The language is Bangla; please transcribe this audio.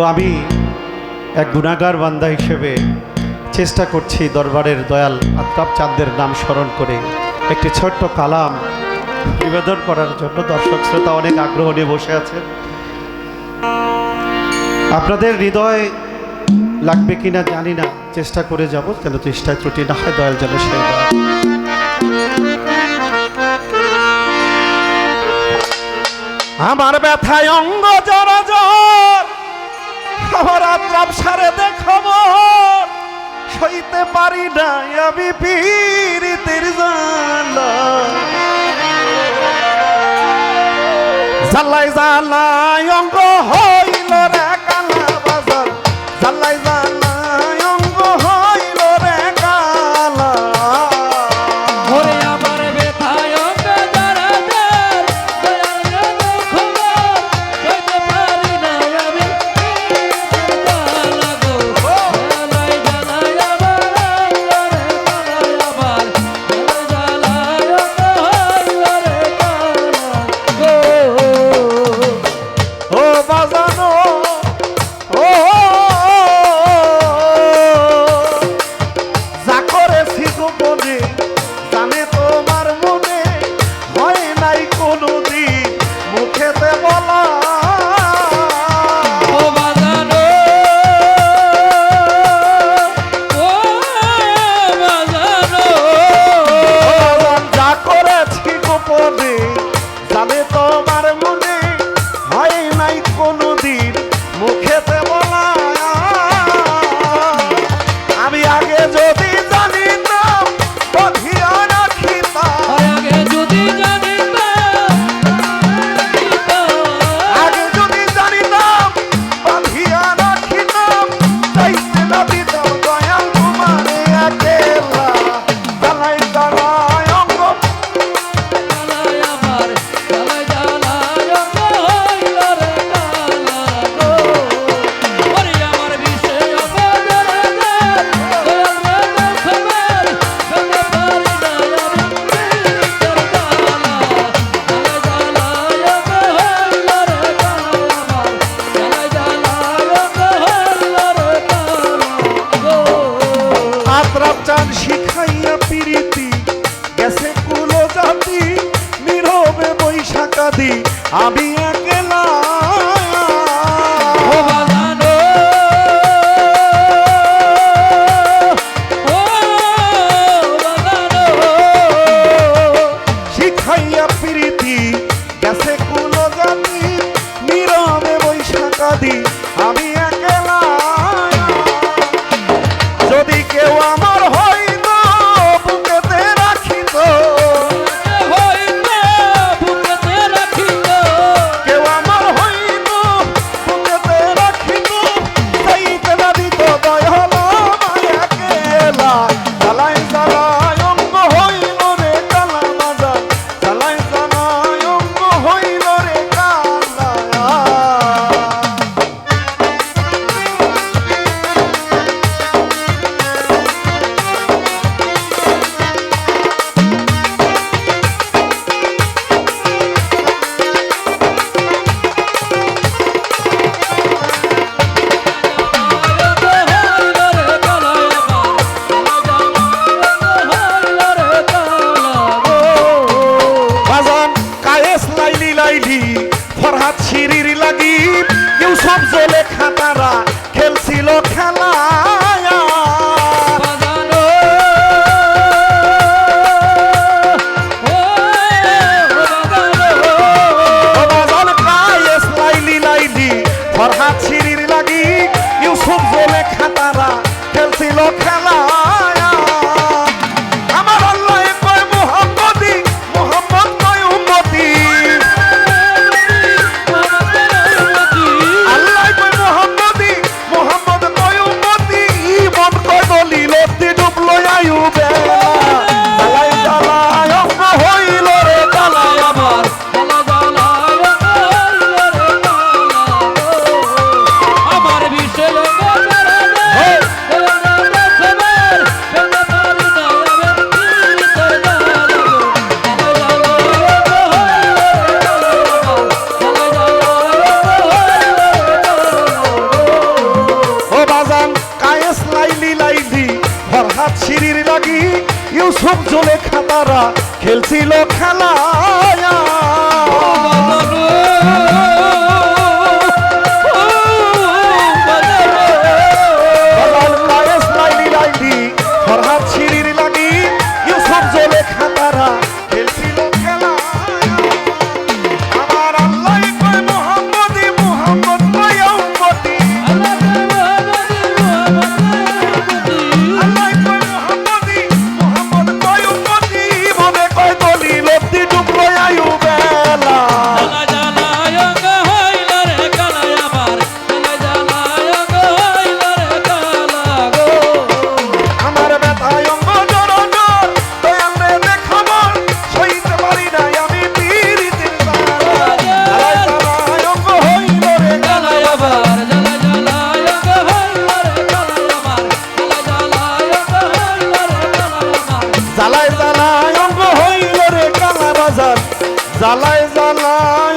তো আমি এক গুণাগার বান্দা হিসেবে চেষ্টা করছি দরবারের দয়াল আফতাব চাঁদের নাম স্মরণ করে একটি ছোট্ট কালাম নিবেদন করার জন্য দর্শক শ্রোতা অনেক আগ্রহ নিয়ে বসে আছেন। আপনাদের হৃদয় লাগবে কিনা জানি না, চেষ্টা করে যাব, কেন চেষ্টায় ত্রুটি না হয়, দয়াল যেন সে আমার ব্যথায় অঙ্গ জরা জর শহরাত রাবসারে খবর সইতে পারি না আমি পীরিতের জালা জালাই জালাই অঙ্গ হইল রে কালা বাজার। জালাই জালাই প্রাচান শিখাইয়া পিরিতি গেছে কুলো জাতি নীরবে বৈশাখাদি আমি একলা। শিখাইয়া পিরিতি গেছে কুলো জাতি নীরবে বৈশাখাদি নাম জেলে লাগি ইউসুফ জোলে খাতারা খেলছিল খেলা জ্বালায় জ্বালায়